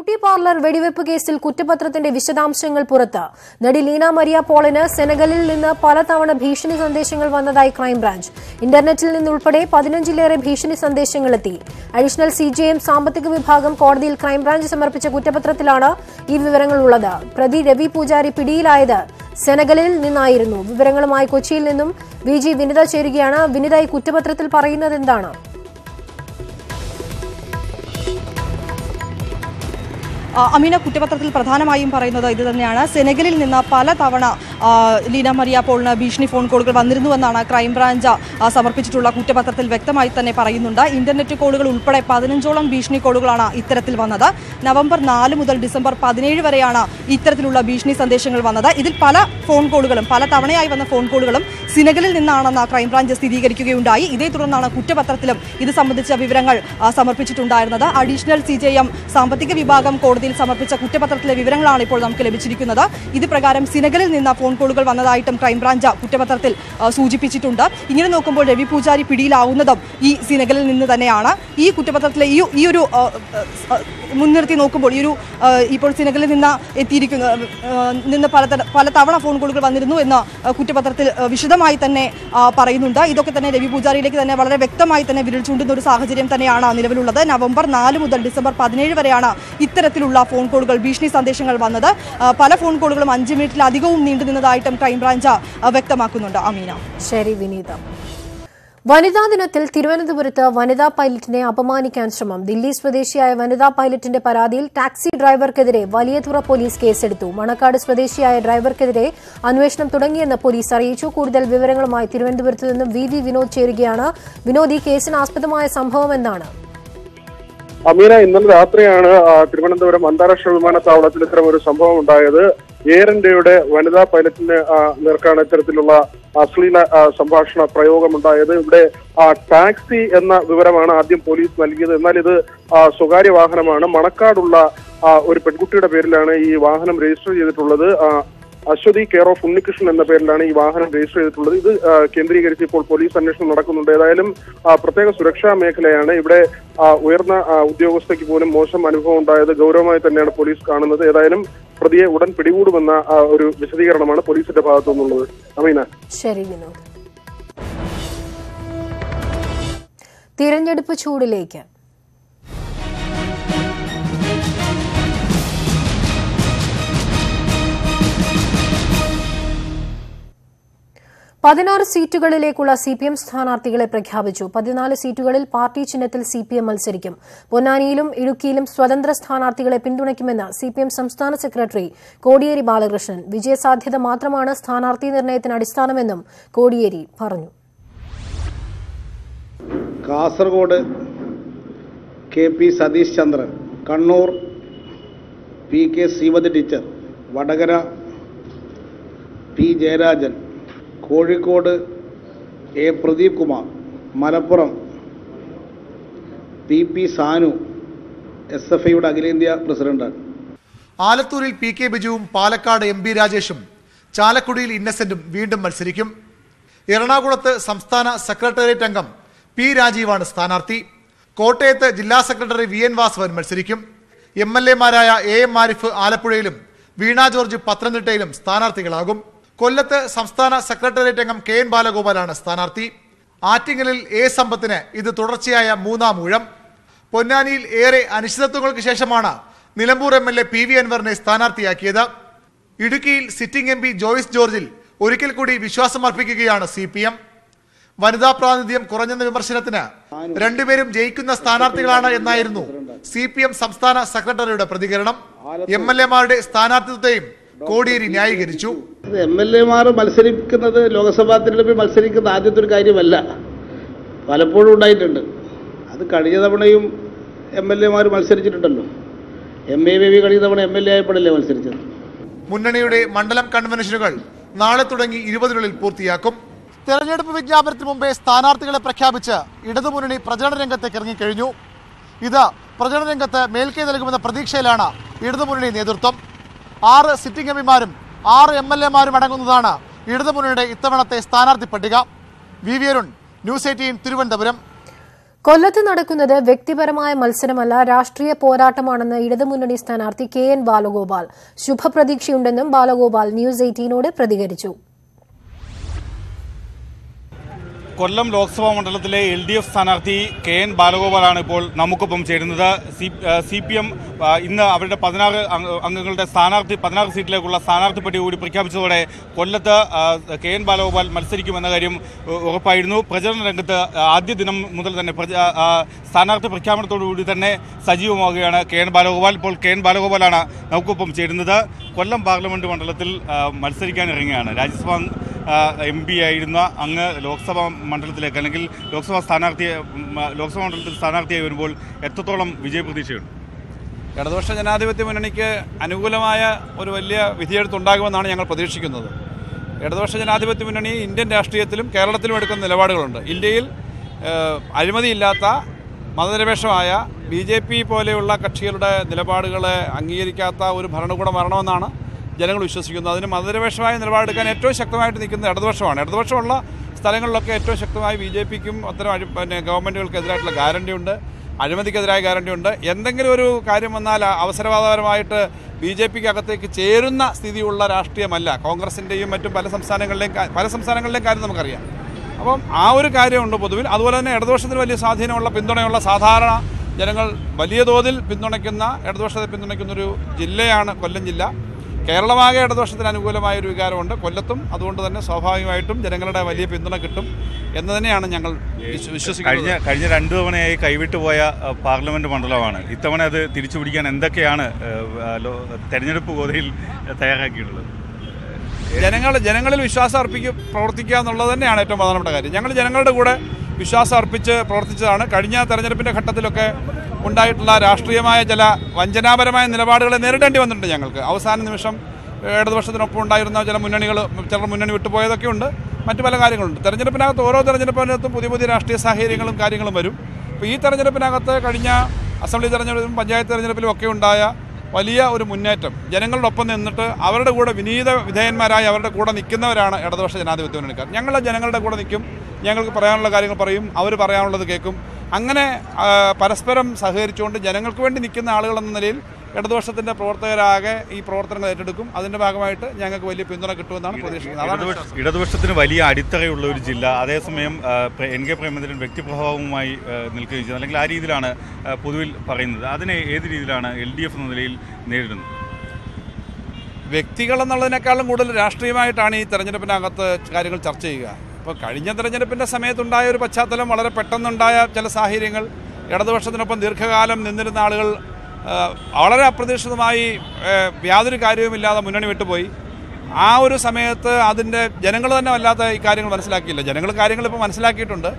Beauty parlour വെടിവെപ്പ് കേസിൽ കുറ്റപത്രത്തിന്റെ വിശദാംശങ്ങൾ പുറത്ത്. നടി ലീന മരിയ പോളിന് സെനഗലിൽ നിന്ന് പലതവണ ഭീഷണി സന്ദേശങ്ങൾ വന്നതായി ക്രൈംബ്രാഞ്ച്. ഇന്റർനെറ്റിൽ നിന്നുൾപ്പെടെ പതിനഞ്ചിലേറെ ഭീഷണി സന്ദേശങ്ങളെത്തി അഡീഷണൽ സി ജെ എം സാമ്പത്തിക വിഭാഗം കോടതിയിൽ ക്രൈംബ്രാഞ്ച് സമർപ്പിച്ച കുറ്റപത്രത്തിലാണ് ഈ വിവരങ്ങൾ ഉള്ളത് പ്രതി രവി പൂജാരി പിടിയിലായത് സെനഗലിൽ നിന്നായിരുന്നു. വിവരങ്ങളുമായി കൊച്ചിയിൽ നിന്നും വി ജി വിനിത ചേരുകയാണ്. വിനിത ഈ കുറ്റപത്രത്തിൽ പറയുന്നത് എന്താണ് അമീന കുറ്റപത്രത്തിൽ പ്രധാനമായും പറയുന്നത് ഇത് തന്നെയാണ്. സെനഗലിൽ നിന്ന് പല തവണ ലീന മരിയ പോളിന് ഭീഷണി ഫോൺ കോളുകൾ വന്നിരുന്നുവെന്നാണ് ക്രൈംബ്രാഞ്ച് സമർപ്പിച്ചിട്ടുള്ള കുറ്റപത്രത്തിൽ വ്യക്തമായി തന്നെ പറയുന്നുണ്ട്. ഇന്റർനെറ്റ് കോളുകൾ ഉൾപ്പെടെ പതിനഞ്ചോളം ഭീഷണി കോളുകളാണ് ഇത്തരത്തിൽ വന്നത്. നവംബർ നാല് മുതൽ ഡിസംബർ പതിനേഴ് വരെയാണ് ഇത്തരത്തിലുള്ള ഭീഷണി സന്ദേശങ്ങൾ വന്നത്. ഇതിൽ പല ഫോൺ കോളുകളും പല തവണയായി വന്ന ഫോൺ കോളുകളും സിനഗലിൽ നിന്നാണെന്ന് ക്രൈംബ്രാഞ്ച് സ്ഥിരീകരിക്കുകയുണ്ടായി. ഇതേ തുടർന്നാണ് കുറ്റപത്രത്തിലും ഇത് സംബന്ധിച്ച വിവരങ്ങൾ സമർപ്പിച്ചിട്ടുണ്ടായിരുന്നത്. അഡീഷണൽ സി സാമ്പത്തിക വിഭാഗം കോടതിയിൽ സമർപ്പിച്ച കുറ്റപത്രത്തിലെ വിവരങ്ങളാണ് ഇപ്പോൾ നമുക്ക് ലഭിച്ചിരിക്കുന്നത്. ഇത് പ്രകാരം സിനഗലിൽ നിന്ന് ഫോൺ കോളുകൾ വന്നതായിട്ടും ക്രൈംബ്രാഞ്ച് കുറ്റപത്രത്തിൽ സൂചിപ്പിച്ചിട്ടുണ്ട്. ഇങ്ങനെ നോക്കുമ്പോൾ രവി പൂജാരി പിടിയിലാവുന്നതും ഈ സിനഗലിൽ നിന്ന് തന്നെയാണ്. ഈ കുറ്റപത്രത്തിലെ ഈ ഈ ഒരു മുൻനിർത്തി നോക്കുമ്പോൾ ഈ ഒരു ഇപ്പോൾ സിനഗലിൽ നിന്ന് എത്തിയിരിക്കുന്ന നിന്ന് പല പല തവണ ഫോൺ കോളുകൾ വന്നിരുന്നു എന്ന് കുറ്റപത്രത്തിൽ വിശദമായി തന്നെ പറയുന്നുണ്ട്. ഇതൊക്കെ തന്നെ രവി പൂജാരിയിലേക്ക് തന്നെ വളരെ വ്യക്തമായി തന്നെ വിരൽ ചൂണ്ടുന്ന ഒരു സാഹചര്യം തന്നെയാണ് നിലവിലുള്ളത്. നവംബർ നാല് മുതൽ ഡിസംബർ പതിനേഴ് വരെയാണ് ഇത്തരത്തിലുള്ള ഫോൺ കോളുകൾ ഭീഷണി സന്ദേശങ്ങൾ വന്നത്. പല ഫോൺ കോളുകളും അഞ്ച് മിനിറ്റിലധികവും നീണ്ടു നിന്നതായിട്ടും ക്രൈംബ്രാഞ്ച് വ്യക്തമാക്കുന്നുണ്ട്. അമീന. ശരി വിനീത. വനിതാ ദിനത്തിൽ തിരുവനന്തപുരത്ത് വനിതാ പൈലറ്റിനെ അപമാനിക്കാൻ ശ്രമം. ദില്ലി സ്വദേശിയായ വനിതാ പൈലറ്റിന്റെ പരാതിയിൽ ടാക്സി ഡ്രൈവർക്കെതിരെ വലിയതുറ പോലീസ് കേസെടുത്തു. മണക്കാട് സ്വദേശിയായ ഡ്രൈവർക്കെതിരെ അന്വേഷണം തുടങ്ങിയെന്ന് പോലീസ് അറിയിച്ചു. കൂടുതൽ വിവരങ്ങളുമായി തിരുവനന്തപുരത്ത് നിന്നും വി വിനോദ് ചേരുകയാണ്. വിനോദ് ഈ കേസിന് ആസ്പദമായ സംഭവം എന്താണ്? അമീന ഇന്നലെ രാത്രിയാണ് തിരുവനന്തപുരം അന്താരാഷ്ട്ര വിമാനത്താവളത്തിൽ ഇത്തരം ഒരു സംഭവം ഉണ്ടായത്. എയർ ഇന്ത്യയുടെ വനിതാ പൈലറ്റിന് നേർക്കാണ് ഇത്തരത്തിലുള്ള അശ്ലീല സംഭാഷണ പ്രയോഗമുണ്ടായത്. ഇവിടെ ടാക്സി എന്ന വിവരമാണ് ആദ്യം പോലീസ് നൽകിയത്. എന്നാൽ ഇത് സ്വകാര്യ വാഹനമാണ്. മണക്കാടുള്ള ഒരു പെൺകുട്ടിയുടെ പേരിലാണ് ഈ വാഹനം രജിസ്റ്റർ ചെയ്തിട്ടുള്ളത്. അശ്വതി കെയർ ഓഫ് ഉണ്ണികൃഷ്ണൻ എന്ന പേരിലാണ് ഈ വാഹനം രജിസ്റ്റർ ചെയ്തിട്ടുള്ളത്. ഇത് കേന്ദ്രീകരിച്ച് ഇപ്പോൾ പോലീസ് അന്വേഷണം നടക്കുന്നുണ്ട്. ഏതായാലും പ്രത്യേക സുരക്ഷാ മേഖലയാണ് ഇവിടെ ഉയർന്ന ഉദ്യോഗസ്ഥയ്ക്ക് പോലും മോശം അനുഭവം ഉണ്ടായത്. ഗൗരവമായി തന്നെയാണ് പോലീസ് കാണുന്നത്. ഏതായാലും പ്രതിയെ ഉടൻ പിടികൂടുമെന്ന ഒരു വിശദീകരണമാണ് പോലീസിന്റെ ഭാഗത്തു നിന്നുള്ളത്. അമീന. ശരി തിരഞ്ഞെടുപ്പ് ചൂടിലേക്ക്. പതിനാറ് സീറ്റുകളിലേക്കുള്ള സി പി എം സ്ഥാനാർത്ഥികളെ പ്രഖ്യാപിച്ചു. പതിനാല് സീറ്റുകളിൽ പാർട്ടി ചിഹ്നത്തിൽ സി പി എം മത്സരിക്കും. പൊന്നാനിയിലും ഇടുക്കിയിലും സ്വതന്ത്ര സ്ഥാനാർത്ഥികളെ പിന്തുണയ്ക്കുമെന്ന് സി പി എം സംസ്ഥാന സെക്രട്ടറി കോടിയേരി ബാലകൃഷ്ണൻ. വിജയസാധ്യത മാത്രമാണ് സ്ഥാനാർത്ഥി നിർണയത്തിന് അടിസ്ഥാനമെന്നും കോടിയേരി പറഞ്ഞു. Kasaragod K P Satheesh Chandran Kannur P K teacher Vadakara P Jayarajan Kozhikode A Pradeep Kumar Malappuram P P Sanu S F ഐയുടെ അഖിലേന്ത്യാ പ്രസിഡന്റാണ് ആലത്തൂരിൽ പി കെ ബിജുവും പാലക്കാട് എം ബി രാജേഷും ചാലക്കുടിയിൽ ഇന്നസെന്റും വീണ്ടും മത്സരിക്കും. എറണാകുളത്ത് സംസ്ഥാന സെക്രട്ടേറിയറ്റ് അംഗം പി രാജീവാണ് സ്ഥാനാർത്ഥി. കോട്ടയത്ത് ജില്ലാ സെക്രട്ടറി വി എൻ വാസവൻ മത്സരിക്കും. എം എൽ എമാരായ എ എം ആരിഫ് ആലപ്പുഴയിലും വീണ ജോർജ് പത്തനംതിട്ടയിലും സ്ഥാനാർത്ഥികളാകും. കൊല്ലത്ത് സംസ്ഥാന സെക്രട്ടേറിയറ്റ് അംഗം കെ എൻ ബാലഗോപാലാണ് സ്ഥാനാർത്ഥി. ആറ്റിങ്ങലിൽ എ സമ്പത്തിന് ഇത് തുടർച്ചയായ മൂന്നാം ഊഴം. പൊന്നാനിയിൽ ഏറെ അനിശ്ചിതത്വങ്ങൾക്ക് ശേഷമാണ് Nilambur M L A P V അൻവറിനെ സ്ഥാനാർത്ഥിയാക്കിയത്. ഇടുക്കിയിൽ സിറ്റിംഗ് എം പി ജോയിസ് ജോർജിൽ ഒരിക്കൽ കൂടി വിശ്വാസമർപ്പിക്കുകയാണ് സി പി എം. വനിതാ പ്രാതിനിധ്യം കുറഞ്ഞെന്ന വിമർശനത്തിന് രണ്ടുപേരും ജയിക്കുന്ന സ്ഥാനാർത്ഥികളാണ് എന്നായിരുന്നു സി പി എം സംസ്ഥാന സെക്രട്ടറിയുടെ പ്രതികരണം. എം എൽ എമാരുടെ സ്ഥാനാർത്ഥിത്വത്തെയും കോടിയേരി ന്യായീകരിച്ചു. എം എൽ എമാർ മത്സരിക്കുന്നത് ലോക്സഭാ തിരഞ്ഞെടുപ്പിൽ മത്സരിക്കുന്ന ആദ്യത്തെ ഒരു കാര്യമല്ല. പലപ്പോഴും ഉണ്ടായിട്ടുണ്ട്. അത് കഴിഞ്ഞ തവണയും എം എൽ എമാർ മത്സരിച്ചിട്ടുണ്ടല്ലോ. എം എ ബേബി കഴിഞ്ഞ തവണ എം എൽ എ ആയപ്പോഴല്ലേ മത്സരിച്ചത്. മുന്നണിയുടെ മണ്ഡലം കൺവെൻഷനുകൾ നാളെ തുടങ്ങി ഇരുപതിനുള്ളിൽ പൂർത്തിയാക്കും. തെരഞ്ഞെടുപ്പ് വിജ്ഞാപനത്തിന് മുമ്പേ സ്ഥാനാർത്ഥികളെ പ്രഖ്യാപിച്ച് ഇടതുമുന്നണി പ്രചരണ രംഗത്തേക്ക് ഇറങ്ങിക്കഴിഞ്ഞു ഇത് പ്രചരണ രംഗത്ത് മേൽക്കൈ നൽകുമെന്ന പ്രതീക്ഷയിലാണ് ഇടതുമുന്നണി നേതൃത്വം. ആറ് സിറ്റിംഗ് എംപിമാരും ആറ് എം എൽ എമാരും അടങ്ങുന്നതാണ് ഇടതുമുന്നണിയുടെ ഇത്തവണത്തെ സ്ഥാനാർത്ഥി പട്ടിക. V V Arun news eighteen Thiruvananthapuram. കൊല്ലത്ത് നടക്കുന്നത് വ്യക്തിപരമായ മത്സരമല്ല രാഷ്ട്രീയ പോരാട്ടമാണെന്ന് ഇടതുമുന്നണി സ്ഥാനാർത്ഥി കെ എൻ ബാലഗോപാൽ. ശുഭപ്രതീക്ഷയുണ്ടെന്നും ബാലഗോപാൽ ന്യൂസ് എയ്റ്റീനോട് പ്രതികരിച്ചു. കൊല്ലം ലോക്സഭാ മണ്ഡലത്തിലെ എൽ ഡി എഫ് സ്ഥാനാർത്ഥി കെ എൻ ബാലഗോപാലാണ് ഇപ്പോൾ നമുക്കൊപ്പം ചേരുന്നത്. സി പി എം ഇന്ന് അവരുടെ പതിനാറ് അംഗ- അംഗങ്ങളുടെ സ്ഥാനാർത്ഥി പതിനാറ് സീറ്റിലേക്കുള്ള സ്ഥാനാർത്ഥി പട്ടിക കൂടി പ്രഖ്യാപിച്ചതോടെ കൊല്ലത്ത് കെ എൻ ബാലഗോപാൽ മത്സരിക്കുമെന്ന കാര്യം ഉറപ്പായിരുന്നു. പ്രചരണ രംഗത്ത് ആദ്യ ദിനം മുതൽ തന്നെ സ്ഥാനാർത്ഥി പ്രഖ്യാപനത്തോടുകൂടി തന്നെ സജീവമാവുകയാണ് കെ എൻ ബാലഗോപാൽ. ഇപ്പോൾ കെ എൻ ബാലഗോപാലാണ് നമുക്കൊപ്പം ചേരുന്നത്. കൊല്ലം പാർലമെന്റ് മണ്ഡലത്തിൽ മത്സരിക്കാൻ ഇറങ്ങിയാണ് രാജ്യസഭാ എം പി ആയിരുന്ന അങ്ങ് ലോക്സഭാ മണ്ഡലത്തിലേക്ക് അല്ലെങ്കിൽ ലോക്സഭാ സ്ഥാനാർത്ഥി ഉം, ലോക്സഭാ മണ്ഡലത്തിൽ സ്ഥാനാർത്ഥിയായി വരുമ്പോൾ എത്രത്തോളം വിജയപ്രതീക്ഷയുണ്ട് ഇടതുപക്ഷ ജനാധിപത്യ മുന്നണിക്ക് അനുകൂലമായ ഒരു വലിയ വിധിയെഴുത്തുണ്ടാകുമെന്നാണ് ഞങ്ങൾ പ്രതീക്ഷിക്കുന്നത്. ഇടതുപക്ഷ ജനാധിപത്യ മുന്നണി ഇന്ത്യൻ രാഷ്ട്രീയത്തിലും കേരളത്തിലും എടുക്കുന്ന നിലപാടുകളുണ്ട്. ഇന്ത്യയിൽ അഴിമതിയില്ലാത്ത മതനിരപേക്ഷമായ ബി ജെ പി പോലെയുള്ള കക്ഷികളുടെ നിലപാടുകളെ അംഗീകരിക്കാത്ത ഒരു ഭരണകൂടം വരണമെന്നാണ് ജനങ്ങൾ വിശ്വസിക്കുന്നു. അതിന് മതനിരപേക്ഷമായ നിലപാടെടുക്കാൻ ഏറ്റവും ശക്തമായിട്ട് നിൽക്കുന്നത് ഇടതുപക്ഷമാണ്. ഇടതുപക്ഷമുള്ള സ്ഥലങ്ങളിലൊക്കെ ഏറ്റവും ശക്തമായി ബി ജെ പിക്കും അത്തരം പിന്നെ ഗവൺമെന്റുകൾക്കെതിരായിട്ടുള്ള ഗ്യാരണ്ടി ഉണ്ട് അഴിമതിക്കെതിരായ ഗ്യാരണ്ടി ഉണ്ട് എന്തെങ്കിലും ഒരു കാര്യം വന്നാൽ അവസരവാദപരമായിട്ട് ബി ജെ പിക്ക് അകത്തേക്ക് ചേരുന്ന സ്ഥിതിയുള്ള രാഷ്ട്രീയമല്ല. കോൺഗ്രസിന്റെയും മറ്റും പല സംസ്ഥാനങ്ങളിലെയും പല സംസ്ഥാനങ്ങളിലെയും കാര്യം നമുക്കറിയാം. അപ്പം ആ ഒരു കാര്യമുണ്ട് പൊതുവിൽ. അതുപോലെ തന്നെ ഇടതുപക്ഷത്തിന് വലിയ സ്വാധീനമുള്ള പിന്തുണയുള്ള സാധാരണ ജനങ്ങൾ വലിയ തോതിൽ പിന്തുണയ്ക്കുന്ന ഇടതുപക്ഷത്തെ പിന്തുണയ്ക്കുന്ന ഒരു ജില്ലയാണ് കൊല്ലം ജില്ല. കേരളമാകെ ഇടതുപക്ഷത്തിന് അനുകൂലമായ ഒരു വികാരമുണ്ട്. കൊല്ലത്തും അതുകൊണ്ട് തന്നെ സ്വാഭാവികമായിട്ടും ജനങ്ങളുടെ വലിയ പിന്തുണ കിട്ടും എന്ന് തന്നെയാണ് ഞങ്ങൾ വിശ്വ- വിശ്വസിക്കുന്നത്. കഴിഞ്ഞ കഴിഞ്ഞ രണ്ടു തവണയായി കൈവിട്ടുപോയ പോയ പാർലമെന്റ് മണ്ഡലമാണ്. ഇത്തവണ അത് തിരിച്ചു പിടിക്കാൻ എന്തൊക്കെയാണ് തെരഞ്ഞെടുപ്പ് ഗോതയിൽ തയ്യാറാക്കിയിട്ടുള്ളത്? ജനങ്ങൾ ജനങ്ങളിൽ വിശ്വാസം അർപ്പിക്കും പ്രവർത്തിക്കുക എന്നുള്ളത് തന്നെയാണ് ഏറ്റവും പ്രധാനപ്പെട്ട കാര്യം. ഞങ്ങൾ ജനങ്ങളുടെ കൂടെ വിശ്വാസം അർപ്പിച്ച് പ്രവർത്തിച്ചതാണ്. കഴിഞ്ഞ തെരഞ്ഞെടുപ്പിന്റെ ഘട്ടത്തിലൊക്കെ ഉണ്ടായിട്ടുള്ള രാഷ്ട്രീയമായ ചില വഞ്ചനാപരമായ നിലപാടുകളെ നേരിടേണ്ടി വന്നിട്ടുണ്ട് ഞങ്ങൾക്ക്. അവസാന നിമിഷം ഇടതുപക്ഷത്തിനൊപ്പം ഉണ്ടായിരുന്ന ചില മുന്നണികൾ ചിലർ മുന്നണി വിട്ടുപോയതൊക്കെ ഉണ്ട്. മറ്റു പല കാര്യങ്ങളുണ്ട്. തെരഞ്ഞെടുപ്പിനകത്ത് ഓരോ തെരഞ്ഞെടുപ്പിനകത്തും പുതിയ പുതിയ രാഷ്ട്രീയ സാഹചര്യങ്ങളും കാര്യങ്ങളും വരും. അപ്പോൾ ഈ തെരഞ്ഞെടുപ്പിനകത്ത് കഴിഞ്ഞ അസംബ്ലി തെരഞ്ഞെടുപ്പിലും പഞ്ചായത്ത് തെരഞ്ഞെടുപ്പിലും ഒക്കെ ഉണ്ടായ വലിയ ഒരു മുന്നേറ്റം. ജനങ്ങളുടെ ഒപ്പം നിന്നിട്ട് അവരുടെ കൂടെ വിനീത വിധേയന്മാരായി അവരുടെ കൂടെ നിൽക്കുന്നവരാണ് ഇടതുപക്ഷ ജനാധിപത്യ മുന്നണിക്കാർ. ഞങ്ങളുടെ ജനങ്ങളുടെ കൂടെ നിൽക്കും. ഞങ്ങൾക്ക് പറയാനുള്ള കാര്യങ്ങൾ പറയും. അവർ പറയാനുള്ളത് കേൾക്കും. അങ്ങനെ പരസ്പരം സഹകരിച്ചുകൊണ്ട് ജനങ്ങൾക്ക് വേണ്ടി നിൽക്കുന്ന ആളുകളെന്ന നിലയിൽ ഇടതുപക്ഷത്തിന്റെ പ്രവർത്തകരാകെ ഈ പ്രവർത്തനങ്ങൾ ഏറ്റെടുക്കും. അതിന്റെ ഭാഗമായിട്ട് ഞങ്ങൾക്ക് വലിയ പിന്തുണ കിട്ടുമെന്നാണ് പ്രതീക്ഷിക്കുന്നത്. ഇടതുപക്ഷത്തിന് വലിയ അടിത്തറയുള്ള ഒരു ജില്ല. അതേസമയം എൻ കെ പ്രേമചന്ദ്രൻ വ്യക്തിപ്രഭാവവുമായി നിൽക്കുകയും ചെയ്യുന്നത് അല്ലെങ്കിൽ ആ രീതിയിലാണ് പൊതുവിൽ പറയുന്നത്. അതിനെ ഏത് രീതിയിലാണ് എൽ ഡി എഫ് എന്ന നിലയിൽ നേരിടുന്നത്? വ്യക്തികൾ എന്നുള്ളതിനേക്കാളും കൂടുതൽ രാഷ്ട്രീയമായിട്ടാണ് ഈ തെരഞ്ഞെടുപ്പിനകത്ത് കാര്യങ്ങൾ ചർച്ച ചെയ്യുക. ഇപ്പോൾ കഴിഞ്ഞ തെരഞ്ഞെടുപ്പിന്റെ സമയത്തുണ്ടായ ഒരു പശ്ചാത്തലം വളരെ പെട്ടെന്നുണ്ടായ ചില സാഹചര്യങ്ങൾ ഇടതുപക്ഷത്തിനൊപ്പം ദീർഘകാലം നിന്നിരുന്ന ആളുകൾ വളരെ അപ്രതീക്ഷിതമായി യാതൊരു കാര്യവുമില്ലാതെ മുന്നണി വിട്ടുപോയി. ആ ഒരു സമയത്ത് അതിന്റെ ജനങ്ങൾ തന്നെ വല്ലാത്ത ഈ കാര്യങ്ങൾ മനസ്സിലാക്കിയില്ല. ജനങ്ങൾ കാര്യങ്ങൾ ഇപ്പോൾ മനസ്സിലാക്കിയിട്ടുണ്ട്.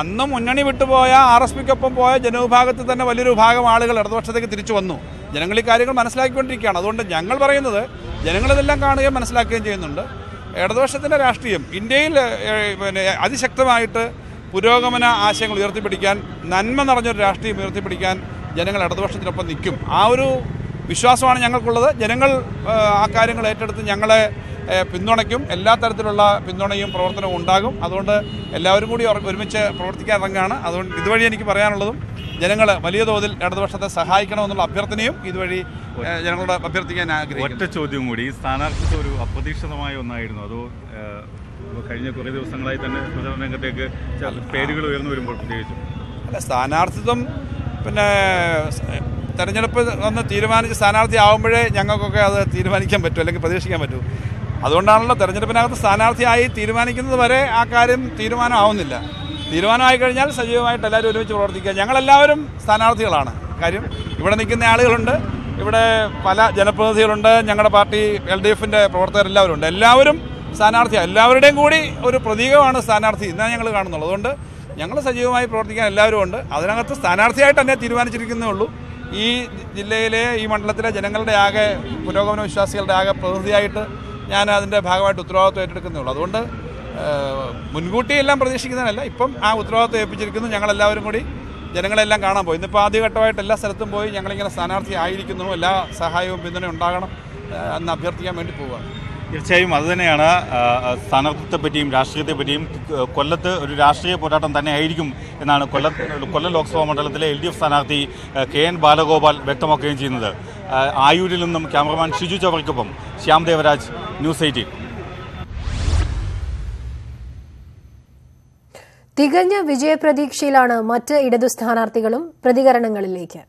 അന്ന് മുന്നണി വിട്ടുപോയ ആർ എസ് പിക്കൊപ്പം പോയ ജനവിഭാഗത്തിൽ തന്നെ വലിയൊരു ഭാഗം ആളുകൾ ഇടതുപക്ഷത്തേക്ക് തിരിച്ചു വന്നു. ജനങ്ങൾ ഈ കാര്യങ്ങൾ മനസ്സിലാക്കിക്കൊണ്ടിരിക്കുകയാണ്. അതുകൊണ്ട് ഞങ്ങൾ പറയുന്നത് ജനങ്ങളിതെല്ലാം കാണുകയും മനസ്സിലാക്കുകയും ചെയ്യുന്നുണ്ട്. ഇടതുപക്ഷത്തിന്റെ രാഷ്ട്രീയം ഇന്ത്യയിൽ പിന്നെ അതിശക്തമായിട്ട് പുരോഗമന ആശയങ്ങൾ ഉയർത്തിപ്പിടിക്കാൻ നന്മ നിറഞ്ഞൊരു രാഷ്ട്രീയം ഉയർത്തിപ്പിടിക്കാൻ ജനങ്ങൾ ഇടതുപക്ഷത്തിനൊപ്പം നിൽക്കും. ആ ഒരു വിശ്വാസമാണ് ഞങ്ങൾക്കുള്ളത്. ജനങ്ങൾ ആ കാര്യങ്ങൾ ഏറ്റെടുത്ത് ഞങ്ങളെ പിന്തുണയ്ക്കും. എല്ലാ തരത്തിലുള്ള പിന്തുണയും പ്രവർത്തനവും ഉണ്ടാകും. അതുകൊണ്ട് എല്ലാവരും കൂടി ഒരുമിച്ച് പ്രവർത്തിക്കാൻ ഇറങ്ങുകയാണ്. അതുകൊണ്ട് ഇതുവഴി എനിക്ക് പറയാനുള്ളതും ജനങ്ങൾ വലിയ തോതിൽ ഇടതുപക്ഷത്തെ സഹായിക്കണമെന്നുള്ള അഭ്യർത്ഥനയും ഇതുവഴി ജനങ്ങളോട് അഭ്യർത്ഥിക്കാൻ ആഗ്രഹിക്കുന്നു. ഒറ്റ ചോദ്യം കൂടി. സ്ഥാനാർത്ഥിത്വം ഒരു അപ്രതീക്ഷിതമായ ഒന്നായിരുന്നു. അതോ കഴിഞ്ഞ കുറേ ദിവസങ്ങളായി തന്നെ പ്രചരണ രംഗത്തേക്ക് പേരുകൾ ഉയർന്നു വരുമ്പോൾ പ്രത്യേകിച്ചും. അല്ല സ്ഥാനാർത്ഥിത്വം പിന്നെ തെരഞ്ഞെടുപ്പ് വന്ന് തീരുമാനിച്ച് സ്ഥാനാർത്ഥി ആകുമ്പോഴേ ഞങ്ങൾക്കൊക്കെ അത് തീരുമാനിക്കാൻ പറ്റൂ അല്ലെങ്കിൽ പ്രതീക്ഷിക്കാൻ പറ്റൂ. അതുകൊണ്ടാണല്ലോ തെരഞ്ഞെടുപ്പിനകത്ത് സ്ഥാനാർത്ഥിയായി തീരുമാനിക്കുന്നത് വരെ ആ കാര്യം തീരുമാനമാവുന്നില്ല തീരുമാനമായി കഴിഞ്ഞാൽ സജീവമായിട്ട് എല്ലാവരും ഒരുമിച്ച് പ്രവർത്തിക്കുക. ഞങ്ങളെല്ലാവരും സ്ഥാനാർത്ഥികളാണ്. കാര്യം ഇവിടെ നിൽക്കുന്ന ആളുകളുണ്ട്. ഇവിടെ പല ജനപ്രതിനിധികളുണ്ട്. ഞങ്ങളുടെ പാർട്ടി എൽ ഡി എഫിന്റെ പ്രവർത്തകരെല്ലാവരും ഉണ്ട് എല്ലാവരും സ്ഥാനാർത്ഥിയാണ് എല്ലാവരുടെയും കൂടി ഒരു പ്രതീകമാണ് സ്ഥാനാർത്ഥി എന്നാണ് ഞങ്ങൾ കാണുന്നുള്ളത് അതുകൊണ്ട് ഞങ്ങൾ സജീവമായി പ്രവർത്തിക്കാൻ എല്ലാവരും ഉണ്ട്. അതിനകത്ത് സ്ഥാനാർത്ഥിയായിട്ട് തന്നെ തീരുമാനിച്ചിരിക്കുന്നേ ഉള്ളൂ. ഈ ജില്ലയിലെ ഈ മണ്ഡലത്തിലെ ജനങ്ങളുടെ ആകെ പുരോഗമന വിശ്വാസികളുടെ ആകെ പ്രതിനിധിയായിട്ട് ഞാൻ അതിന്റെ ഭാഗമായിട്ട് ഉത്തരവാദിത്വം ഏറ്റെടുക്കുന്നേ ഉള്ളൂ. അതുകൊണ്ട് മുൻകൂട്ടി എല്ലാം പ്രതീക്ഷിക്കുന്നതല്ല. ഇപ്പം ആ ഉത്തരവാദിത്വം ഏൽപ്പിച്ചിരിക്കുന്നു. ഞങ്ങളെല്ലാവരും കൂടി ജനങ്ങളെല്ലാം കാണാൻ പോയി. ഇന്നിപ്പോൾ ആദ്യഘട്ടമായിട്ട് എല്ലാ സ്ഥലത്തും പോയി ഞങ്ങളിങ്ങനെ സ്ഥാനാർത്ഥി ആയിരിക്കുന്നു. എല്ലാ സഹായവും പിന്തുണയും ഉണ്ടാകണം എന്ന് അഭ്യർത്ഥിക്കാൻ വേണ്ടി പോവുകയാണ് തീർച്ചയായും അതുതന്നെയാണ് സ്ഥാനാർത്ഥിത്വത്തെപ്പറ്റിയും രാഷ്ട്രീയത്തെപ്പറ്റിയും കൊല്ലത്ത് ഒരു രാഷ്ട്രീയ പോരാട്ടം തന്നെ ആയിരിക്കും എന്നാണ് കൊല്ലത്ത് കൊല്ലം ലോക്സഭാ മണ്ഡലത്തിലെ എൽ ഡി എഫ് സ്ഥാനാർത്ഥി കെ എൻ ബാലഗോപാൽ വ്യക്തമാക്കുകയും ചെയ്യുന്നത്. ആയൂരിൽ നിന്നും ക്യാമറമാൻ ഷിജു ചവറിക്കൊപ്പം ശ്യാം ദേവരാജ് ന്യൂസ് എയ്റ്റീൻ. തികഞ്ഞ വിജയപ്രതീക്ഷയിലാണ് മറ്റ് ഇടതു സ്ഥാനാർത്ഥികളും പ്രതികരണങ്ങളിലേക്ക്.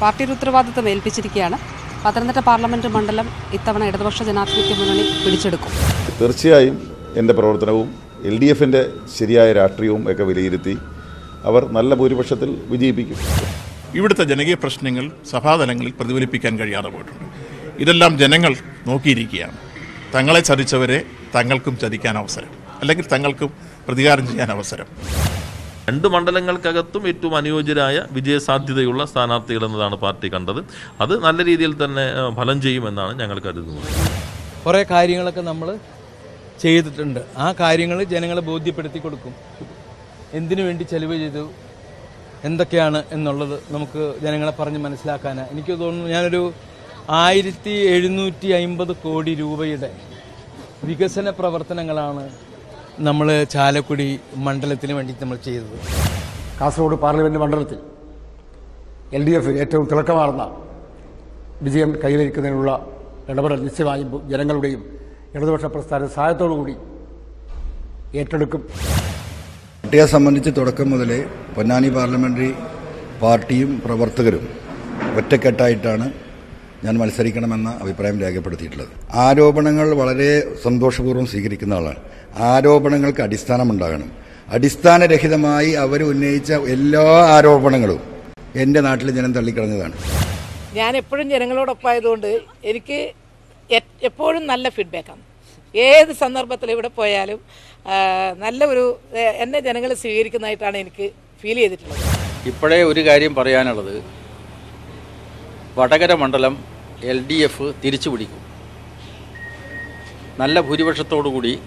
പാർട്ടിയുടെ ഉത്തരവാദിത്തം ഏൽപ്പിച്ചിരിക്കുകയാണ്. പത്തനംതിട്ട പാർലമെന്റ് മണ്ഡലം ഇത്തവണ ഇടതുപക്ഷ ജനാധിപത്യ മുന്നണി പിടിച്ചെടുക്കും. തീർച്ചയായും എന്റെ പ്രവർത്തനവും എൽ ഡി എഫിന്റെ ശരിയായ രാഷ്ട്രീയവും ഒക്കെ വിലയിരുത്തി അവർ നല്ല ഭൂരിപക്ഷത്തിൽ വിജയിപ്പിക്കും. ഇവിടുത്തെ ജനകീയ പ്രശ്നങ്ങൾ സഭാതലങ്ങളിൽ പ്രതിഫലിപ്പിക്കാൻ കഴിയാതെ പോയിട്ടുണ്ട്. ഇതെല്ലാം ജനങ്ങൾ നോക്കിയിരിക്കുകയാണ്. തങ്ങളെ ചതിച്ചവരെ തങ്ങൾക്കും ചതിക്കാൻ അവസരം. അല്ലെങ്കിൽ തങ്ങൾക്കും പ്രതികാരം ചെയ്യാൻ അവസരം. രണ്ട് മണ്ഡലങ്ങൾക്കകത്തും ഏറ്റവും അനുയോജ്യരായ വിജയസാധ്യതയുള്ള സ്ഥാനാർത്ഥികൾ എന്നതാണ് പാർട്ടി കണ്ടത്. അത് നല്ല രീതിയിൽ തന്നെ ഫലം ചെയ്യുമെന്നാണ് ഞങ്ങൾ കരുതുന്നത്. കുറേ കാര്യങ്ങളൊക്കെ നമ്മൾ ചെയ്തിട്ടുണ്ട്. ആ കാര്യങ്ങൾ ജനങ്ങളെ ബോധ്യപ്പെടുത്തി കൊടുക്കും. എന്തിനു വേണ്ടി ചെലവ് ചെയ്തു? എന്തൊക്കെയാണ് എന്നുള്ളത് നമുക്ക് ജനങ്ങളെ പറഞ്ഞ് മനസ്സിലാക്കാനാണ് എനിക്ക് തോന്നുന്നു ഞാനൊരു ആയിരത്തി എഴുന്നൂറ്റി അമ്പത് കോടി രൂപയുടെ വികസന പ്രവർത്തനങ്ങളാണ് നമ്മൾ ചാലക്കുടി മണ്ഡലത്തിന് വേണ്ടി നമ്മൾ ചെയ്തത്. കാസർഗോഡ് പാർലമെന്റ് മണ്ഡലത്തിൽ എൽ ഡി എഫ് ഏറ്റവും തിളക്കമാർന്ന വിജയം കൈവരിക്കുന്നതിനുള്ള ഇടപെടൽ നിശ്ചയമായും ജനങ്ങളുടെയും ഇടതുപക്ഷ പ്രസ്ഥാന സഹായത്തോടുകൂടി ഏറ്റെടുക്കും. പാർട്ടിയെ സംബന്ധിച്ച് തുടക്കം മുതലേ പൊന്നാനി പാർലമെന്ററി പാർട്ടിയും പ്രവർത്തകരും ഒറ്റക്കെട്ടായിട്ടാണ് ഞാൻ മത്സരിക്കണമെന്ന അഭിപ്രായം രേഖപ്പെടുത്തിയിട്ടുള്ളത്. ആരോപണങ്ങൾ വളരെ സന്തോഷപൂർവം സ്വീകരിക്കുന്ന ആളാണ്. ആരോപണങ്ങൾക്ക് അടിസ്ഥാനമുണ്ടാകണം. അടിസ്ഥാനരഹിതമായി അവർ ഉന്നയിച്ച എല്ലാ ആരോപണങ്ങളും എന്റെ നാട്ടിലെ ജനം തള്ളിക്കളഞ്ഞതാണ്. ഞാൻ എപ്പോഴും ജനങ്ങളോടൊപ്പമായതുകൊണ്ട് എനിക്ക് എപ്പോഴും നല്ല ഫീഡ്ബാക്കാണ്. ഏത് സന്ദർഭത്തിൽ ഇവിടെ പോയാലും നല്ല ഒരു എന്നെ ജനങ്ങൾ സ്വീകരിക്കുന്നതായിട്ടാണ് എനിക്ക് ഫീൽ ചെയ്തിട്ടുള്ളത്. ഇപ്പോഴേ ഒരു കാര്യം പറയാനുള്ളത്. വടകര മണ്ഡലം എൽ ഡി എഫ് തിരിച്ചു പിടിക്കും. നല്ല ഭൂരിപക്ഷത്തോടുകൂടി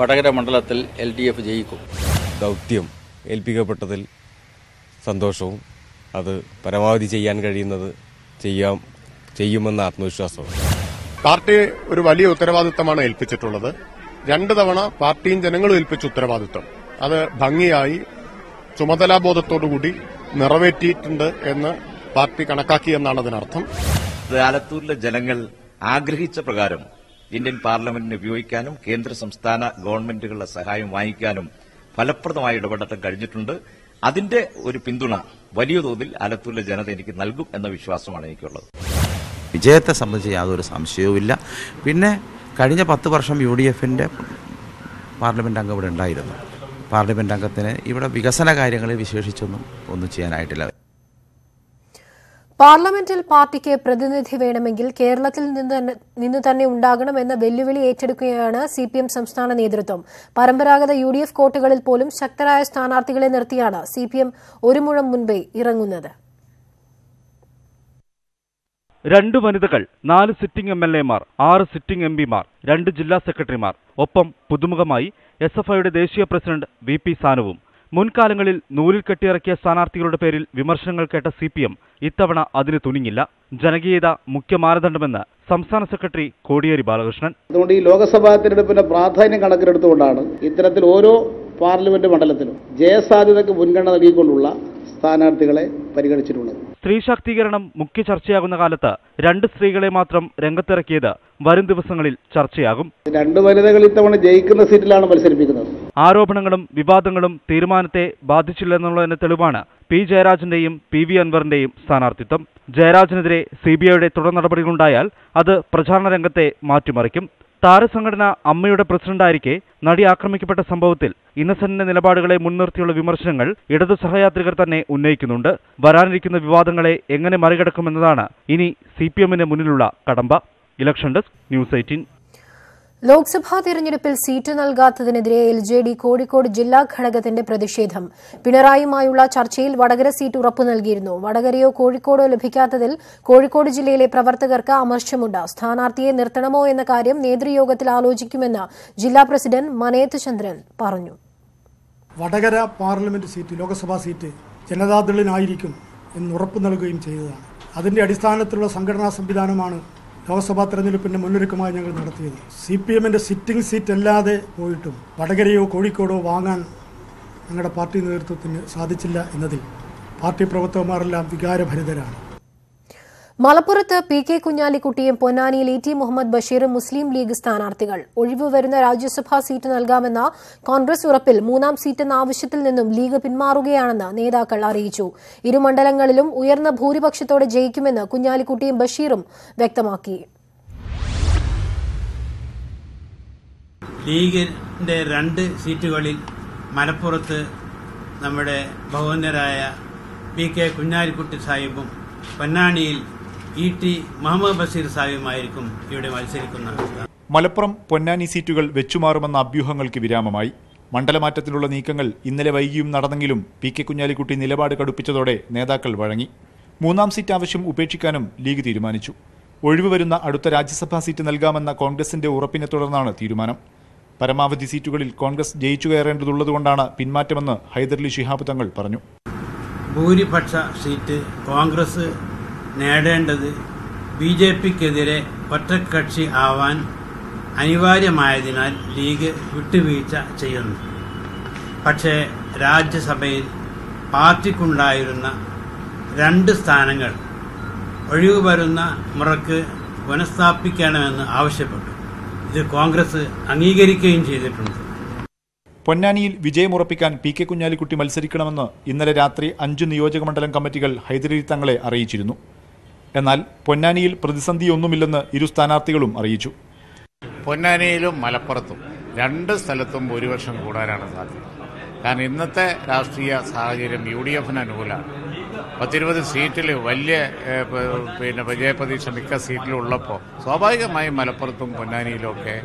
വടകര മണ്ഡലത്തിൽ എൽ ഡി എഫ് ജയിക്കും. ദൗത്യം ഏൽപ്പിക്കപ്പെട്ടതിൽ സന്തോഷവും അത് പരമാവധി ചെയ്യാൻ കഴിയുന്നത് ചെയ്യാം ചെയ്യുമെന്ന ആത്മവിശ്വാസവും. പാർട്ടി ഒരു വലിയ ഉത്തരവാദിത്തമാണ് ഏൽപ്പിച്ചിട്ടുള്ളത്. രണ്ട് തവണ പാർട്ടിയും ജനങ്ങളും ഏൽപ്പിച്ച ഉത്തരവാദിത്തം. അത് ഭംഗിയായി ചുമതലാബോധത്തോടുകൂടി നിറവേറ്റിയിട്ടുണ്ട് എന്ന് പാർട്ടി കണക്കാക്കി എന്നാണ് അതിനർത്ഥം. ആലത്തൂരിലെ ജനങ്ങൾ ആഗ്രഹിച്ച പ്രകാരം ഇന്ത്യൻ പാർലമെന്റിനെ ഉപയോഗിക്കാനും കേന്ദ്ര സംസ്ഥാന ഗവൺമെന്റുകളുടെ സഹായം വാങ്ങിക്കാനും ഫലപ്രദമായി ഇടപെടൽ കഴിഞ്ഞിട്ടുണ്ട്. അതിന്റെ ഒരു പിന്തുണ വലിയ തോതിൽ ആലത്തൂരിലെ ജനത എനിക്ക് നൽകും എന്ന വിശ്വാസമാണ് എനിക്കുള്ളത്. വിജയത്തെ സംബന്ധിച്ച് യാതൊരു സംശയവുമില്ല. പിന്നെ കഴിഞ്ഞ പത്ത് വർഷം യു ഡി എഫിന്റെ പാർലമെന്റ് അംഗം ഇവിടെ ഉണ്ടായിരുന്നു. പാർലമെന്റ് അംഗത്തിന് ഇവിടെ വികസന കാര്യങ്ങളിൽ വിശേഷിച്ചൊന്നും ഒന്നും ചെയ്യാനായിട്ടില്ല. പാർലമെന്റിൽ പാർട്ടിക്ക് പ്രതിനിധി വേണമെങ്കിൽ കേരളത്തിൽ നിന്ന് തന്നെ- ഉണ്ടാകണമെന്ന വെല്ലുവിളി ഏറ്റെടുക്കുകയാണ് സി പി എം സംസ്ഥാന നേതൃത്വം. പരമ്പരാഗത യു ഡി എഫ് കോട്ടകളിൽ പോലും ശക്തരായ സ്ഥാനാർത്ഥികളെ നിർത്തിയാണ് സി പി എം ഒരു മുഴം മുൻപേ ഇറങ്ങുന്നത്. രണ്ട് വനിതകൾ നാല് സിറ്റിംഗ് എം എൽ എമാർ ആറ് സിറ്റിംഗ് എം പിമാർ രണ്ട് ജില്ലാ സെക്രട്ടറിമാർ. ഒപ്പം പുതുമുഖമായി എസ് എഫ് ഐയുടെ ദേശീയ പ്രസിഡന്റ് വി പി സാനുവും മുൻകാലങ്ങളിൽ നൂലിൽ കെട്ടിയിറക്കിയ സ്ഥാനാർത്ഥികളുടെ പേരിൽ വിമർശനങ്ങൾ കേട്ട സി പി എം ഇത്തവണ അതിന് തുനിഞ്ഞില്ല. ജനകീയത മുഖ്യ മാനദണ്ഡമെന്ന് സംസ്ഥാന സെക്രട്ടറി കോടിയേരി ബാലകൃഷ്ണൻ. അതുകൊണ്ട് ഈ ലോക്സഭാ തിരഞ്ഞെടുപ്പിന്റെ പ്രാധാന്യം കണക്കിലെടുത്തുകൊണ്ടാണ് ഇത്തരത്തിൽ ഓരോ പാർലമെന്റ് മണ്ഡലത്തിലും ജയസാധ്യതയ്ക്ക് മുൻഗണന നൽകിക്കൊണ്ടുള്ള സ്ഥാനാർത്ഥികളെ പരിഗണിച്ചിട്ടുള്ളത്. സ്ത്രീ ശാക്തീകരണം മുഖ്യ ചർച്ചയാകുന്ന കാലത്ത് രണ്ട് സ്ത്രീകളെ മാത്രം രംഗത്തിറക്കിയത് വരും ദിവസങ്ങളിൽ ചർച്ചയാകും. രണ്ട് വനിതകൾ ഇത്തവണ ജയിക്കുന്ന സീറ്റിലാണ് മത്സരിപ്പിക്കുന്നത്. ആരോപണങ്ങളും വിവാദങ്ങളും തീരുമാനത്തെ ബാധിച്ചില്ലെന്നുള്ളതിന് തെളിവാണ് പി ജയരാജന്റെയും പി വി അൻവറിന്റെയും സ്ഥാനാർത്ഥിത്വം. ജയരാജനെതിരെ സി ബി ഐയുടെ തുടർ നടപടികളുണ്ടായാൽ അത് പ്രചാരണ രംഗത്തെ മാറ്റിമറിക്കും. താരസംഘടന അമ്മയുടെ പ്രസിഡന്റായിരിക്കെ നടി ആക്രമിക്കപ്പെട്ട സംഭവത്തിൽ ഇന്നസെന്റിന്റെ നിലപാടുകളെ മുൻനിർത്തിയുള്ള വിമർശനങ്ങൾ ഇടതു സഹയാത്രികർ തന്നെ ഉന്നയിക്കുന്നുണ്ട്. വരാനിരിക്കുന്ന വിവാദങ്ങളെ എങ്ങനെ മറികടക്കുമെന്നതാണ് ഇനി സി പി എമ്മിന് മുന്നിലുള്ള കടമ്പ. Election desk news eighteen. Lok Sabha തെരഞ്ഞെടുപ്പിൽ സീറ്റ് നൽകാത്തതിനെതിരെ എൽ ജെ ഡി കോഴിക്കോട് ജില്ലാ ഘടകത്തിന്റെ പ്രതിഷേധം. പിണറായിയുമായുള്ള ചർച്ചയിൽ വടകര സീറ്റ് ഉറപ്പു നൽകിയിരുന്നു. വടകരയോ കോഴിക്കോടോ ലഭിക്കാത്തതിൽ കോഴിക്കോട് ജില്ലയിലെ പ്രവർത്തകർക്ക് അമർഷമുണ്ട്. സ്ഥാനാർത്ഥിയെ നിർത്തണമോ എന്ന കാര്യം നേതൃയോഗത്തിൽ ആലോചിക്കുമെന്ന് ജില്ലാ പ്രസിഡന്റ് മനേത് ചന്ദ്രൻ പറഞ്ഞു. Vadakara parliament seat Lok Sabha seat ജനതാദളിനായിരിക്കും എന്ന് ഉറപ്പു നൽകുകയും ചെയ്തതാണ്. അതിന്റെ അടിസ്ഥാനത്തിലുള്ള സംഘടനാ സംവിധാനമാണ് ലോക്സഭാ തെരഞ്ഞെടുപ്പിന്റെ മുന്നൊരുക്കമായി ഞങ്ങൾ നടത്തിയത്. സി പി എമ്മിന്റെ സിറ്റിംഗ് സീറ്റ് അല്ലാതെ പോയിട്ടും വടകരയോ കോഴിക്കോടോ വാങ്ങാൻ ഞങ്ങളുടെ പാർട്ടി നേതൃത്വത്തിന് സാധിച്ചില്ല എന്നതിൽ പാർട്ടി പ്രവർത്തകന്മാരെല്ലാം വികാരഭരിതരാണ്. മലപ്പുറത്ത് പി കെ കുഞ്ഞാലിക്കുട്ടിയും പൊന്നാനിയിൽ ഇ ടി മുഹമ്മദ് ബഷീറും മുസ്ലിം ലീഗ് സ്ഥാനാർത്ഥികൾ. ഒഴിവ് വരുന്ന രാജ്യസഭാ സീറ്റ് നൽകാമെന്ന കോൺഗ്രസ് ഉറപ്പിൽ മൂന്നാം സീറ്റെന്ന ആവശ്യത്തിൽ നിന്നും ലീഗ് പിന്മാറുകയാണെന്ന് നേതാക്കൾ അറിയിച്ചു. ഇരു മണ്ഡലങ്ങളിലും ഉയർന്ന ഭൂരിപക്ഷത്തോടെ ജയിക്കുമെന്ന് കുഞ്ഞാലിക്കുട്ടിയും ബഷീറും വ്യക്തമാക്കി. ലീഗിന്റെ രണ്ട് സീറ്റുകളിൽ മലപ്പുറത്ത് നമ്മുടെ ബഹുവന്യരായ പി കെ കുഞ്ഞാലിക്കുട്ടി സാഹിബും പൊന്നാനിയിൽ ഇ ടി മുഹമ്മദ് ബഷീർ സാഹിബുമായിരിക്കും ഇവിടെ മത്സരിക്കുന്നത് മലപ്പുറം പൊന്നാനി സീറ്റുകൾ വെച്ചുമാറുമെന്ന അഭ്യൂഹങ്ങൾക്ക് വിരാമമായി. മണ്ഡലമാറ്റത്തിനുള്ള നീക്കങ്ങൾ ഇന്നലെ വൈകിയും നടന്നെങ്കിലും പി കെ കുഞ്ഞാലിക്കുട്ടി നിലപാട് കടുപ്പിച്ചതോടെ നേതാക്കൾ വഴങ്ങി. മൂന്നാം സീറ്റ് ആവശ്യം ഉപേക്ഷിക്കാനും ലീഗ് തീരുമാനിച്ചു. ഒഴിവ് വരുന്ന അടുത്ത രാജ്യസഭാ സീറ്റ് നൽകാമെന്ന കോൺഗ്രസിന്റെ ഉറപ്പിനെ തുടർന്നാണ് തീരുമാനം. പരമാവധി സീറ്റുകളിൽ കോൺഗ്രസ് ജയിച്ചു കയറേണ്ടതുള്ളതുകൊണ്ടാണ് പിന്മാറ്റമെന്ന് ഹൈദർലി ശിഹാബ് തങ്ങൾ പറഞ്ഞു. ഭൂരിപക്ഷ സീറ്റ് കോൺഗ്രസ് നേടേണ്ടത് ബി ജെ പിക്കെതിരെ ഒറ്റക്കക്ഷി ആവാൻ അനിവാര്യമായതിനാൽ ലീഗ് വിട്ടുവീഴ്ച ചെയ്യുന്നു. പക്ഷേ രാജ്യസഭയിൽ പാർട്ടിക്കുണ്ടായിരുന്ന രണ്ട് സ്ഥാനങ്ങൾ ഒഴിവ് വരുന്ന മുറക്ക് പുനഃസ്ഥാപിക്കണമെന്ന് ആവശ്യപ്പെട്ടു. ഇത് കോൺഗ്രസ് അംഗീകരിക്കുകയും ചെയ്തിട്ടുണ്ട്. പൊന്നാനിയിൽ വിജയമുറപ്പിക്കാൻ പി കെ കുഞ്ഞാലിക്കുട്ടി മത്സരിക്കണമെന്ന് ഇന്നലെ രാത്രി അഞ്ച് നിയോജകമണ്ഡലം കമ്മിറ്റികൾ ഹൈദരലി തങ്ങളെ അറിയിച്ചിരുന്നു. എന്നാൽ പൊന്നാനിയിൽ പ്രതിസന്ധിയൊന്നുമില്ലെന്ന് ഇരു സ്ഥാനാർത്ഥികളും അറിയിച്ചു. പൊന്നാനിയിലും മലപ്പുറത്തും രണ്ട് സ്ഥലത്തും ഭൂരിപക്ഷം കൂടാനാണ് സാധ്യത. കാരണം ഇന്നത്തെ രാഷ്ട്രീയ സാഹചര്യം യു ഡി എഫിന് അനുകൂലമാണ്. പത്തിരുപത് സീറ്റിൽ വലിയ പിന്നെ വിജയപ്രതീക്ഷ മിക്ക സീറ്റിലും ഉള്ളപ്പോൾ സ്വാഭാവികമായും മലപ്പുറത്തും പൊന്നാനിയിലുമൊക്കെ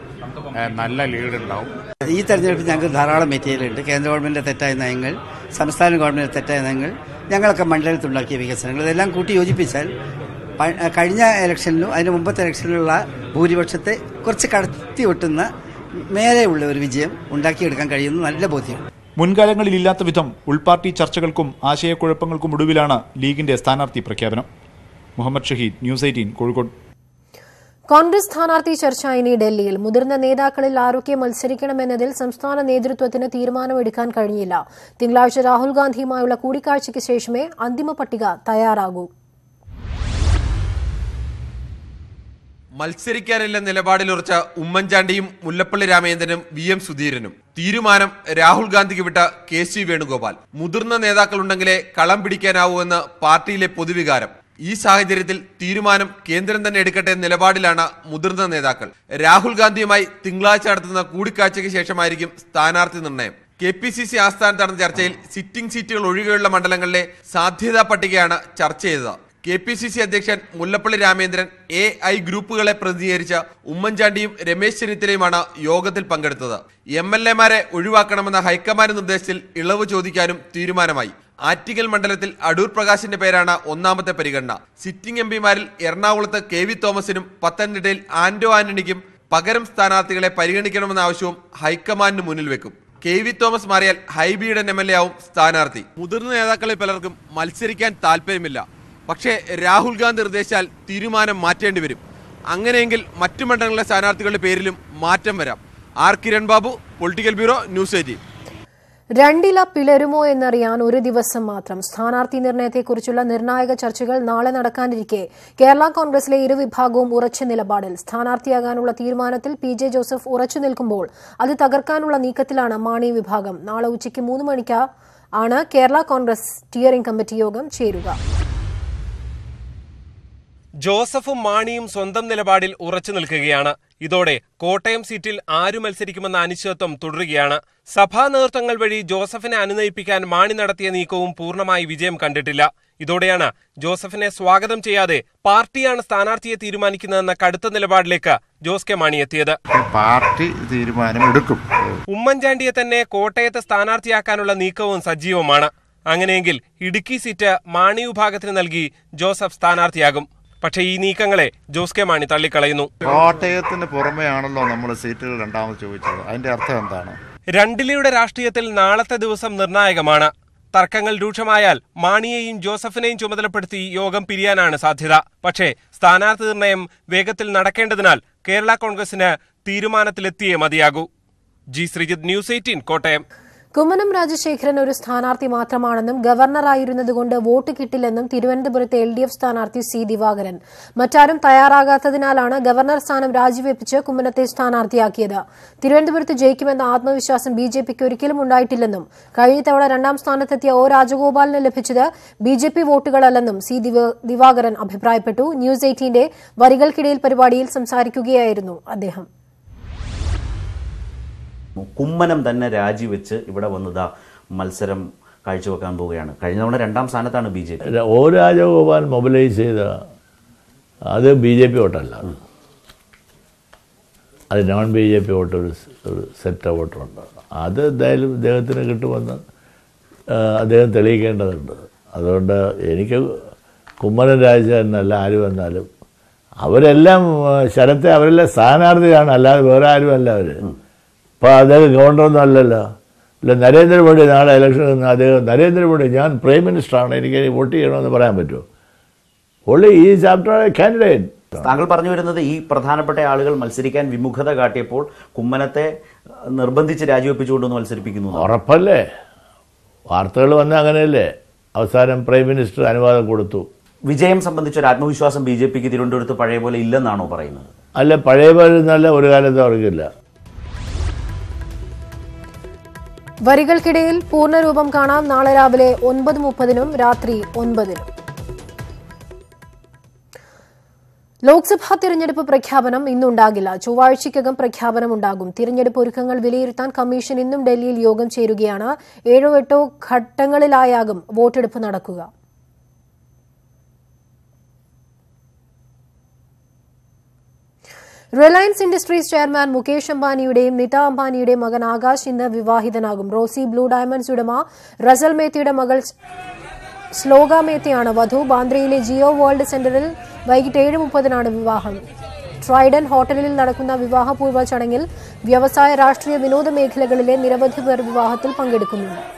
നല്ല ലീഡുണ്ടാവും ഈ തെരഞ്ഞെടുപ്പിൽ ഞങ്ങൾക്ക് ധാരാളം മെറ്റീരിയലുണ്ട്. കേന്ദ്ര ഗവൺമെന്റിന്റെ തെറ്റായ നയങ്ങൾ സംസ്ഥാന ഗവൺമെന്റിന്റെ തെറ്റായ നയങ്ങൾ ഞങ്ങളൊക്കെ മണ്ഡലത്തിലുണ്ടാക്കിയ വികസനങ്ങൾ. ഇതെല്ലാം കൂട്ടി യോജിപ്പിച്ചാൽ കഴിഞ്ഞ ഇലക്ഷനിലും അതിന് മുമ്പത്തെ ഇലക്ഷനിലുള്ള ഭൂരിപക്ഷത്തെ കുറച്ച് കടത്തി വെട്ടുന്ന മേലെയുള്ള ഒരു വിജയം ഉണ്ടാക്കിയെടുക്കാൻ കഴിയുന്ന നല്ല ബോധ്യം മുൻകാലങ്ങളിൽ ഇല്ലാത്ത വിധം ഉൾപാർട്ടി ചർച്ചകൾക്കും ആശയക്കുഴപ്പങ്ങൾക്കും ഒടുവിലാണ് ലീഗിന്റെ സ്ഥാനാർത്ഥി പ്രഖ്യാപനം. Muhammad Shaheed news eighteen Kozhikode. Congress സ്ഥാനാർത്ഥി ചർച്ച ഇനി ഡൽഹിയിൽ. മുതിർന്ന നേതാക്കളിൽ ആരൊക്കെ മത്സരിക്കണമെന്നതിൽ സംസ്ഥാന നേതൃത്വത്തിന് തീരുമാനമെടുക്കാൻ കഴിഞ്ഞില്ല. തിങ്കളാഴ്ച രാഹുൽ ഗാന്ധിയുമായുള്ള കൂടിക്കാഴ്ചയ്ക്ക് ശേഷമേ അന്തിമ പട്ടിക തയ്യാറാകൂ. മത്സരിക്കാനില്ല നിലപാടിലുറച്ച ഉമ്മൻചാണ്ടിയും മുല്ലപ്പള്ളി രാമചന്ദ്രനും വി എം സുധീരനും. തീരുമാനം രാഹുൽ ഗാന്ധിക്ക് വിട്ട കെ സി വേണുഗോപാൽ. മുതിർന്ന നേതാക്കളുണ്ടെങ്കിലേ കളം പിടിക്കാനാവൂ എന്ന് പാർട്ടിയിലെ പൊതുവികാരം. ഈ സാഹചര്യത്തിൽ തീരുമാനം കേന്ദ്രം തന്നെ എടുക്കട്ടെ നിലപാടിലാണ് മുതിർന്ന നേതാക്കൾ. രാഹുൽ ഗാന്ധിയുമായി തിങ്കളാഴ്ച നടത്തുന്ന കൂടിക്കാഴ്ചയ്ക്ക് ശേഷമായിരിക്കും സ്ഥാനാർത്ഥി നിർണയം. കെ പി സി സി ആസ്ഥാനത്ത് നടന്ന ചർച്ചയിൽ സിറ്റിംഗ് സീറ്റുകൾ ഒഴികെയുള്ള മണ്ഡലങ്ങളിലെ സാധ്യതാ പട്ടികയാണ് ചർച്ച ചെയ്തത്. കെ പി സി സി അധ്യക്ഷൻ മുല്ലപ്പള്ളി രാമേന്ദ്രൻ എ ഐ ഗ്രൂപ്പുകളെ പ്രതിനിധീകരിച്ച ഉമ്മൻചാണ്ടിയും രമേശ് ചെന്നിത്തലയുമാണ് യോഗത്തിൽ പങ്കെടുത്തത്. എം എൽ എമാരെ ഒഴിവാക്കണമെന്ന ഹൈക്കമാൻഡ് നിർദ്ദേശത്തിൽ ഇളവ് ചോദിക്കാനും തീരുമാനമായി. ആറ്റിങ്ങൽ മണ്ഡലത്തിൽ അടൂർ പ്രകാശിന്റെ പേരാണ് ഒന്നാമത്തെ പരിഗണന. സിറ്റിംഗ് എം പിമാരിൽ എറണാകുളത്ത് കെ വി തോമസിനും പത്തനംതിട്ടയിൽ ആന്റോ ആന്റണിക്കും പകരം സ്ഥാനാർത്ഥികളെ പരിഗണിക്കണമെന്ന ആവശ്യവും ഹൈക്കമാൻഡിന് മുന്നിൽ വെക്കും. കെ വി തോമസ് മാറിയാൽ ഹൈബിയുടെ എം എൽ എ ആവും സ്ഥാനാർത്ഥി. മുതിർന്ന നേതാക്കളിൽ പലർക്കും മത്സരിക്കാൻ താല്പര്യമില്ല. പക്ഷേ രാഹുൽ ഗാന്ധി നിർദ്ദേശിച്ചാൽ തീരുമാനം മാറ്റേണ്ടി വരും. അങ്ങനെയെങ്കിൽ മറ്റു മണ്ഡലങ്ങളിലെ സ്ഥാനാർത്ഥികളുടെ പേരിലും മാറ്റം വരാം. R Kiran Babu political bureau news eighteen. രണ്ടില പിളരുമോ എന്നറിയാൻ ഒരു ദിവസം മാത്രം. സ്ഥാനാർത്ഥി നിർണയത്തെക്കുറിച്ചുള്ള നിർണായക ചർച്ചകൾ നാളെ നടക്കാനിരിക്കെ. കേരള കോൺഗ്രസിലെ ഇരുവിഭാഗവും ഉറച്ച നിലപാടിൽ. സ്ഥാനാർത്ഥിയാകാനുള്ള തീരുമാനത്തിൽ പി ജെ ജോസഫ് ഉറച്ചു നിൽക്കുമ്പോൾ അത് തകർക്കാനുള്ള നീക്കത്തിലാണ് മാണി വിഭാഗം. നാളെ ഉച്ചയ്ക്ക് മൂന്ന് മണിക്ക് ആണ് കേരള കോൺഗ്രസ് സ്റ്റിയറിംഗ് കമ്മിറ്റി യോഗം ചേരുക. ജോസഫും മാണിയും സ്വന്തം നിലപാടിൽ ഉറച്ചു നിൽക്കുകയാണ്. ഇതോടെ കോട്ടയം സീറ്റിൽ ആരു മത്സരിക്കുമെന്ന അനിശ്ചിതത്വം തുടരുകയാണ്. സഭാ നേതൃത്വങ്ങൾ വഴി ജോസഫിനെ അനുനയിപ്പിക്കാൻ മാണി നടത്തിയ നീക്കവും പൂർണമായി വിജയം കണ്ടിട്ടില്ല. ഇതോടെയാണ് ജോസഫിനെ സ്വാഗതം ചെയ്യാതെ പാർട്ടിയാണ് സ്ഥാനാർത്ഥിയെ തീരുമാനിക്കുന്നതെന്ന കടുത്ത നിലപാടിലേക്ക് ജോസ് കെ മാണി എത്തിയത്. പാർട്ടി തീരുമാനമെടുക്കും ഉമ്മൻചാണ്ടിയെ തന്നെ കോട്ടയത്ത് സ്ഥാനാർത്ഥിയാക്കാനുള്ള നീക്കവും സജീവമാണ്. അങ്ങനെയെങ്കിൽ ഇടുക്കി സീറ്റ് മാണി വിഭാഗത്തിന് നൽകി ജോസഫ് സ്ഥാനാർത്ഥിയാകും. പക്ഷേ ഈ നീക്കങ്ങളെ ജോസ് കെ മാണി തള്ളിക്കളയുന്നു. കോട്ടയത്തിന് പുറമെയാണല്ലോ നമ്മൾ സീറ്റുകൾ രണ്ടാമത് ചോദിച്ചത്. അതിന്റെ അർത്ഥം എന്താണ്? രണ്ടിലയുടെ രാഷ്ട്രീയത്തിൽ നാളത്തെ ദിവസം നിർണായകമാണ്. തർക്കങ്ങൾ രൂക്ഷമായാൽ മാണിയെയും ജോസഫിനെയും ചുമതലപ്പെടുത്തി യോഗം പിരിയാനാണ് സാധ്യത. പക്ഷേ സ്ഥാനാർത്ഥി നിർണയം വേഗത്തിൽ നടക്കേണ്ടതിനാൽ കേരള കോൺഗ്രസിന് തീരുമാനത്തിലെത്തിയേ മതിയാകൂ. G Sreejith news eighteen Kottayam. Kummanam Rajasekharan ഒരു സ്ഥാനാർത്ഥി മാത്രമാണെന്നും ഗവർണറായിരുന്നതുകൊണ്ട് വോട്ട് കിട്ടില്ലെന്നും തിരുവനന്തപുരത്തെ എൽ ഡി എഫ് സ്ഥാനാർത്ഥി സി ദിവാകരൻ. മറ്റാരും തയ്യാറാകാത്തതിനാലാണ് ഗവർണർ സ്ഥാനം രാജിവെപ്പിച്ച് കുമ്മനത്തെ സ്ഥാനാർത്ഥിയാക്കിയത്. തിരുവനന്തപുരത്ത് ജയിക്കുമെന്ന ആത്മവിശ്വാസം ബി ജെ പിക്ക് ഒരിക്കലും ഉണ്ടായിട്ടില്ലെന്നും കഴിഞ്ഞ തവണ രണ്ടാം സ്ഥാനത്തെത്തിയ ഒ രാജഗോപാലിന് ലഭിച്ചത് ബി ജെ പി വോട്ടുകളല്ലെന്നും സി ദിവാകരൻ അഭിപ്രായപ്പെട്ടു. ന്യൂസ് എയ്റ്റീന്റെ വരികൾക്കിടയിൽ പരിപാടിയിൽ സംസാരിക്കുകയായിരുന്നു അദ്ദേഹം. കുമ്മനം തന്നെ രാജിവെച്ച് ഇവിടെ വന്നതാ മത്സരം കാഴ്ചവെക്കാൻ പോവുകയാണ്. കഴിഞ്ഞ തവണ രണ്ടാം സ്ഥാനത്താണ് B J P. O Rajagopal mobilise ചെയ്ത അത് ബി ജെ പി വോട്ടല്ല. അത് non B J P vote ഒരു ഒരു സെറ്റ് വോട്ടുണ്ട് അത് എന്തായാലും ഇദ്ദേഹത്തിന് കിട്ടുമെന്ന് അദ്ദേഹം തെളിയിക്കേണ്ടതുണ്ട്. അതുകൊണ്ട് എനിക്ക് കുമ്മനം എന്നല്ല ആര് വന്നാലും അവരെല്ലാം ശരത്തെ അവരെല്ലാം സ്ഥാനാർത്ഥിയാണ് അല്ലാതെ വേറെ ആരുമല്ല അവർ ഇപ്പോൾ അദ്ദേഹം ഗവർണറൊന്നും അല്ലല്ലോ. അല്ല നരേന്ദ്രമോദി നാളെ ഇലക്ഷൻ നിന്ന് അദ്ദേഹം നരേന്ദ്രമോദി ഞാൻ പ്രൈം മിനിസ്റ്ററാണ് എനിക്ക് വോട്ട് ചെയ്യണമെന്ന് പറയാൻ പറ്റുമോ? ഓൺലി ഈ ചാപ്റ്റർ എ കാൻഡിഡേറ്റ് താങ്കൾ പറഞ്ഞു വരുന്നത് ഈ പ്രധാനപ്പെട്ട ആളുകൾ മത്സരിക്കാൻ വിമുഖത കാട്ടിയപ്പോൾ കുമ്മനത്തെ നിർബന്ധിച്ച് രാജിവെപ്പിച്ചുകൊണ്ടൊന്ന് മത്സരിപ്പിക്കുന്നു. ഉറപ്പല്ലേ? വാർത്തകൾ വന്ന അങ്ങനെയല്ലേ? അവസാനം പ്രൈം മിനിസ്റ്റർ അനുവാദം കൊടുത്തു. വിജയം സംബന്ധിച്ച ഒരു ആത്മവിശ്വാസം ബി ജെ പിക്ക് തിരുവനന്തപുരത്ത് പഴയ പോലെ ഇല്ലെന്നാണോ പറയുന്നത്? അല്ല പഴയ പോലെ നല്ല ഒരു കാലത്ത് അവർക്കില്ല വരികൾക്കിടയിൽ പൂർണരൂപം കാണാം. നാളെ രാവിലെ ഒൻപത് മുപ്പതിനും രാത്രി ഒൻപതിനും. ലോക്സഭാ തിരഞ്ഞെടുപ്പ് പ്രഖ്യാപനം ഇന്നുണ്ടാകില്ല. ചൊവ്വാഴ്ചയ്ക്കകം പ്രഖ്യാപനമുണ്ടാകും. തിരഞ്ഞെടുപ്പ് ഒരുക്കങ്ങൾ വിലയിരുത്താൻ കമ്മീഷൻ ഇന്നും ഡൽഹിയിൽ യോഗം ചേരുകയാണ്. ഏഴോ എട്ടോ ഘട്ടങ്ങളിലായാകും വോട്ടെടുപ്പ് നടക്കുക. റിലയൻസ് ഇൻഡസ്ട്രീസ് ചെയർമാൻ മുകേഷ് അംബാനിയുടെയും നിത അംബാനിയുടെയും മകൻ ആകാശ് ഇന്ന് വിവാഹിതനാകും. റോസി ബ്ലൂ ഡയമണ്ട്സ് ഉടമ റസൽ മേത്തിയുടെ മകൾ ശ്ലോക മേത്തയാണ്. വധു ബാന്ദ്രയിലെ ജിയോ വേൾഡ് സെന്ററിൽ വൈകിട്ട് ഏഴ് മുപ്പതിനാണ് വിവാഹം. ട്രൈഡൻ ഹോട്ടലിൽ നടക്കുന്ന വിവാഹപൂർവ ചടങ്ങിൽ വ്യവസായ രാഷ്ട്രീയ വിനോദ മേഖലകളിലെ നിരവധി പേർ വിവാഹത്തിൽ പങ്കെടുക്കുന്നുണ്ട്.